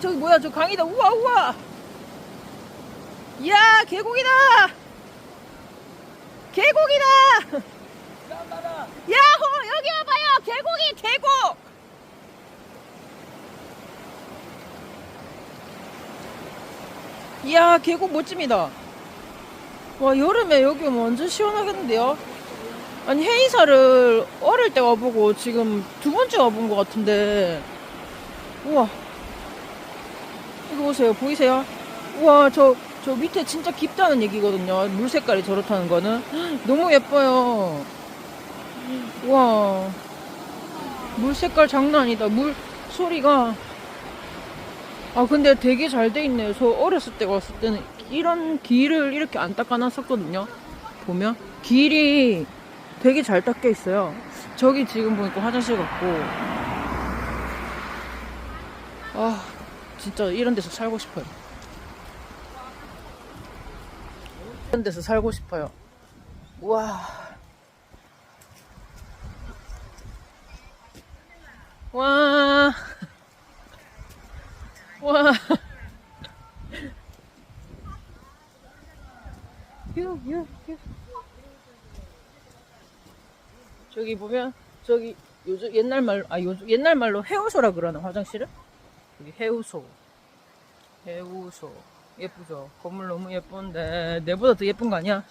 저기 뭐야 저 강이다. 우와 우와. 이야 계곡이다. 계곡이다. 야호 여기 와봐요. 계곡이 계곡. 이야 계곡 멋집니다. 와 여름에 여기 오면 완전 시원하겠는데요? 아니 해이사를 어릴 때 와보고 지금 두 번째 와본 것 같은데. 우와 이거 보세요. 보이세요? 우와 저, 저 밑에 진짜 깊다는 얘기거든요. 물 색깔이 저렇다는 거는. 헉, 너무 예뻐요. 우와. 물 색깔 장난 아니다. 물 소리가. 아 근데 되게 잘 돼 있네요. 저 어렸을 때 왔을 때는 이런 길을 이렇게 안 닦아놨었거든요. 보면. 길이 되게 잘 닦여 있어요. 저기 지금 보니까 화장실 같고. 아 진짜 이런 데서 살고 싶어요 이런 데서 살고 싶어요 와 와. 휴. 저기 보면 저기 요즘 옛날 말로 아 요즘 옛날 말로 해우소라 그러나 화장실을? 여기 해우소. 해우소. 예쁘죠? 건물 너무 예쁜데 내보다 더 예쁜 거 아니야?